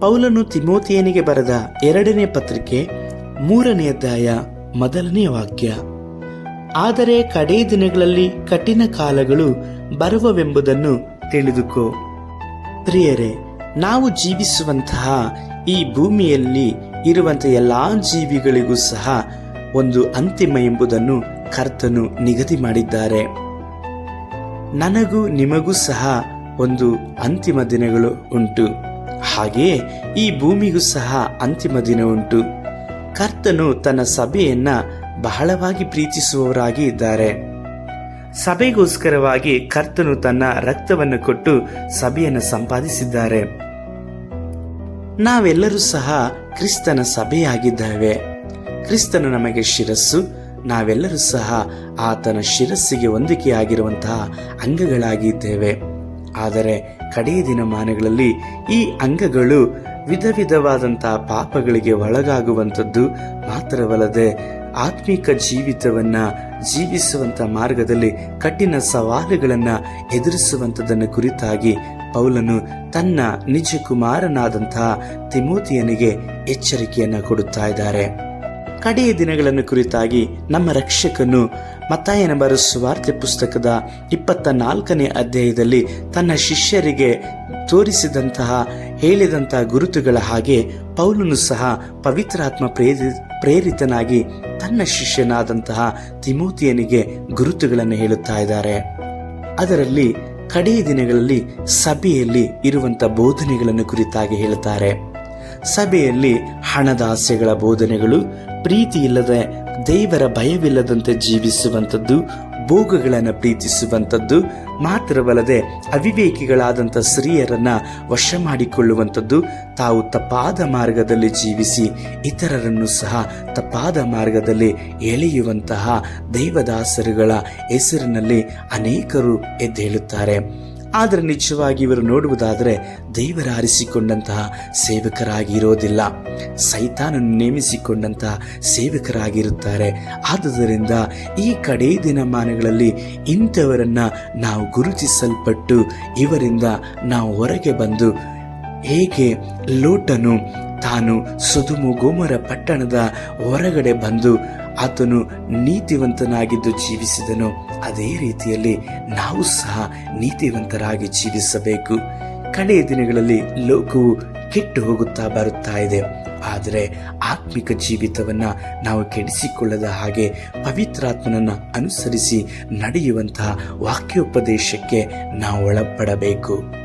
ಪೌಲನು ತಿಮೋತಿಯನಿಗೆ ಬರೆದ ಎರಡನೇ ಪತ್ರಿಕೆ ಮೂರನೇ ಅಧ್ಯಾಯ ಮೊದಲನೇ ವಾಕ್ಯ. ಆದರೆ ಕಡೇ ದಿನಗಳಲ್ಲಿ ಕಠಿಣ ಕಾಲಗಳು ಬರುವವೆಂಬುದನ್ನು ತಿಳಿದುಕೋ. ಪ್ರಿಯರೇ, ನಾವು ಜೀವಿಸುವಂತಹ ಈ ಭೂಮಿಯಲ್ಲಿ ಇರುವಂತಹ ಎಲ್ಲಾ ಜೀವಿಗಳಿಗೂ ಸಹ ಒಂದು ಅಂತಿಮ ಎಂಬುದನ್ನು ಕರ್ತನು ನಿಗದಿ ಮಾಡಿದ್ದಾರೆ. ನನಗೂ ನಿಮಗೂ ಸಹ ಒಂದು ಅಂತಿಮ ದಿನಗಳು ಉಂಟು. ಹಾಗೆಯೇ ಈ ಭೂಮಿಗೂ ಸಹ ಅಂತಿಮ ದಿನ ಉಂಟು ಕರ್ತನು ತನ್ನ ಸಭೆಯನ್ನ ಬಹಳವಾಗಿ ಪ್ರೀತಿಸುವವರಾಗಿ ಇದ್ದಾರೆ. ಸಭೆಗೋಸ್ಕರವಾಗಿ ಕರ್ತನು ತನ್ನ ರಕ್ತವನ್ನು ಕೊಟ್ಟು ಸಭೆಯನ್ನು ಸಂಪಾದಿಸಿದ್ದಾರೆ. ನಾವೆಲ್ಲರೂ ಸಹ ಕ್ರಿಸ್ತನ ಸಭೆಯಾಗಿದ್ದೇವೆ. ಕ್ರಿಸ್ತನು ನಮಗೆ ಶಿರಸ್ಸು, ನಾವೆಲ್ಲರೂ ಸಹ ಆತನ ಶಿರಸ್ಸಿಗೆ ಹೊಂದಿಕೆಯಾಗಿರುವಂತಹ ಅಂಗಗಳಾಗಿದ್ದೇವೆ. ಆದರೆ ಕಡೆಯ ದಿನಮಾನಗಳಲ್ಲಿ ಈ ಅಂಗಗಳು ವಿಧ ವಿಧವಾದಂತಹ ಪಾಪಗಳಿಗೆ ಒಳಗಾಗುವಂಥದ್ದು ಮಾತ್ರವಲ್ಲದೆ ಆತ್ಮಿಕ ಜೀವಿತವನ್ನ ಜೀವಿಸುವಂತ ಮಾರ್ಗದಲ್ಲಿ ಕಠಿಣ ಸವಾಲುಗಳನ್ನ ಎದುರಿಸುವಂಥದ್ದನ್ನು ಕುರಿತಾಗಿ ಪೌಲನು ತನ್ನ ನಿಜ ಕುಮಾರನಾದಂತಹ ತಿಮೋತಿಯನಿಗೆ ಎಚ್ಚರಿಕೆಯನ್ನ ಕೊಡುತ್ತಾ ಇದ್ದಾರೆ. ಕಡೆಯ ದಿನಗಳನ್ನು ಕುರಿತಾಗಿ ನಮ್ಮ ರಕ್ಷಕನು ಮತ್ತಾಯನ ಬರ ಸುವಾರ್ತೆ ಪುಸ್ತಕದ ಇಪ್ಪತ್ತ ನಾಲ್ಕನೇ ಅಧ್ಯಾಯದಲ್ಲಿ ತನ್ನ ಶಿಷ್ಯರಿಗೆ ತೋರಿಸಿದಂತಹ ಹೇಳಿದಂತಹ ಗುರುತುಗಳ ಹಾಗೆ ಪೌಲನು ಸಹ ಪವಿತ್ರಾತ್ಮ ಪ್ರೇರಿ, ಪ್ರೇರಿತನಾಗಿ ತನ್ನ ಶಿಷ್ಯನಾದಂತಹ ತಿಮೋತಿಯನಿಗೆ ಗುರುತುಗಳನ್ನು ಹೇಳುತ್ತಾ ಇದ್ದಾರೆ. ಅದರಲ್ಲಿ ಕಡೆಯ ದಿನಗಳಲ್ಲಿ ಸಭೆಯಲ್ಲಿ ಇರುವಂತ ಬೋಧನೆಗಳನ್ನು ಕುರಿತಾಗಿ ಹೇಳುತ್ತಾರೆ. ಸಭೆಯಲ್ಲಿ ಹಣದ ಆಸೆಗಳ ಬೋಧನೆಗಳು ಪ್ರೀತಿ ಇಲ್ಲದೆ ದೇವರ ಭಯವಿಲ್ಲದಂತೆ ಜೀವಿಸುವಂಥದ್ದು, ಭೋಗಗಳನ್ನು ಪ್ರೀತಿಸುವಂಥದ್ದು, ಮಾತ್ರವಲ್ಲದೆ ಅವಿವೇಕಿಗಳಾದಂಥ ಸ್ತ್ರೀಯರನ್ನು ವಶ ಮಾಡಿಕೊಳ್ಳುವಂಥದ್ದು, ತಾವು ತಪ್ಪಾದ ಮಾರ್ಗದಲ್ಲಿ ಜೀವಿಸಿ ಇತರರನ್ನು ಸಹ ತಪ್ಪಾದ ಮಾರ್ಗದಲ್ಲಿ ಎಳೆಯುವಂತಹ ದೈವದಾಸರುಗಳ ಹೆಸರಿನಲ್ಲಿ ಅನೇಕರು ಎದ್ದೇಳುತ್ತಾರೆ. ಆದರೆ ನಿಜವಾಗಿ ಇವರು ನೋಡುವುದಾದರೆ ದೇವರ ಆರಿಸಿಕೊಂಡಂತಹ ಸೇವಕರಾಗಿ ಇರೋದಿಲ್ಲ ಸೈತಾನನ್ನು ನೇಮಿಸಿಕೊಂಡಂತಹ ಸೇವಕರಾಗಿರುತ್ತಾರೆ. ಆದುದರಿಂದ ಈ ಕಡೇ ದಿನಮಾನಗಳಲ್ಲಿ ಇಂಥವರನ್ನು ನಾವು ಗುರುತಿಸಲ್ಪಟ್ಟು ಇವರಿಂದ ನಾವು ಹೊರಗೆ ಬಂದು ಹೇಗೆ ಲೋಟನು ತಾನು ಸುದುಮು ಗೋಮರ ಪಟ್ಟಣದ ಹೊರಗಡೆ ಬಂದು ಆತನು ನೀತಿವಂತನಾಗಿದ್ದು ಜೀವಿಸಿದನು. ಅದೇ ರೀತಿಯಲ್ಲಿ ನಾವು ಸಹ ನೀತಿವಂತರಾಗಿ ಜೀವಿಸಬೇಕು. ಕಡೆಯ ದಿನಗಳಲ್ಲಿ ಲೋಕವು ಕೆಟ್ಟು ಹೋಗುತ್ತಾ ಬರುತ್ತಾ ಇದೆ. ಆದರೆ ಆತ್ಮಿಕ ಜೀವಿತವನ್ನು ನಾವು ಕೆಡಿಸಿಕೊಳ್ಳದ ಹಾಗೆ ಪವಿತ್ರಾತ್ಮನನ್ನು ಅನುಸರಿಸಿ ನಡೆಯುವಂತಹ ವಾಕ್ಯೋಪದೇಶಕ್ಕೆ ನಾವು ಒಳಪಡಬೇಕು.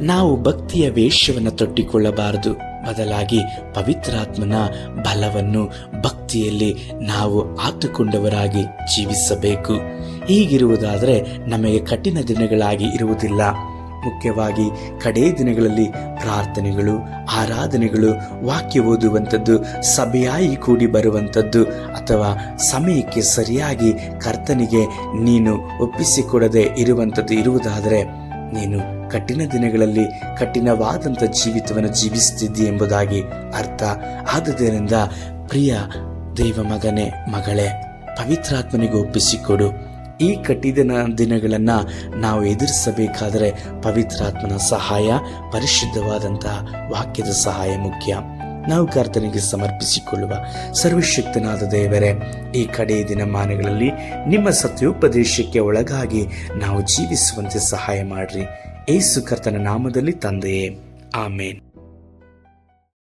ನಾವು ಭಕ್ತಿಯ ವೇಷವನ್ನು ತೊಟ್ಟಿಕೊಳ್ಳಬಾರದು. ಬದಲಾಗಿ ಪವಿತ್ರಾತ್ಮನ ಬಲವನ್ನು ಭಕ್ತಿಯಲ್ಲಿ ನಾವು ಆತುಕೊಂಡವರಾಗಿ ಜೀವಿಸಬೇಕು. ಹೀಗಿರುವುದಾದರೆ ನಮಗೆ ಕಠಿಣ ದಿನಗಳಾಗಿ ಇರುವುದಿಲ್ಲ. ಮುಖ್ಯವಾಗಿ ಕಡೇ ದಿನಗಳಲ್ಲಿ ಪ್ರಾರ್ಥನೆಗಳು, ಆರಾಧನೆಗಳು, ವಾಕ್ಯ ಓದುವಂಥದ್ದು, ಸಭೆಯಾಗಿ ಕೂಡಿ ಬರುವಂಥದ್ದು ಅಥವಾ ಸಮಯಕ್ಕೆ ಸರಿಯಾಗಿ ಕರ್ತನಿಗೆ ನೀನು ಒಪ್ಪಿಸಿಕೊಡದೆ ಇರುವಂಥದ್ದು ಇರುವುದಾದರೆ ನೀನು ಕಠಿಣ ದಿನಗಳಲ್ಲಿ ಕಠಿಣವಾದಂಥ ಜೀವಿತವನ್ನು ಜೀವಿಸುತ್ತಿದ್ದಿ ಎಂಬುದಾಗಿ ಅರ್ಥ ಆದುದರಿಂದ ಪ್ರಿಯ ದೈವ ಮಗನೇ, ಮಗಳೇ, ಪವಿತ್ರಾತ್ಮನಿಗೆ ಒಪ್ಪಿಸಿಕೊಡು. ಈ ಕಠಿಣ ದಿನಗಳನ್ನು ನಾವು ಎದುರಿಸಬೇಕಾದರೆ ಪವಿತ್ರಾತ್ಮನ ಸಹಾಯ ಪರಿಶುದ್ಧವಾದಂತಹ ವಾಕ್ಯದ ಸಹಾಯ ಮುಖ್ಯ. ನಾವು ಕರ್ತನಿಗೆ ಸಮರ್ಪಿಸಿಕೊಳ್ಳುವ ಸರ್ವಶಕ್ತನಾದ ದೇವರೇ, ಈ ಕಡೆಯ ದಿನಮಾನಗಳಲ್ಲಿ ನಿಮ್ಮ ಸತ್ಯೋಪದೇಶಕ್ಕೆ ಒಳಗಾಗಿ ನಾವು ಜೀವಿಸುವಂತೆ ಸಹಾಯ ಮಾಡ್ರಿ. ಏಸು ಕರ್ತನ ನಾಮದಲ್ಲಿ ತಂದೆಯೇ. ಆಮೇನ್.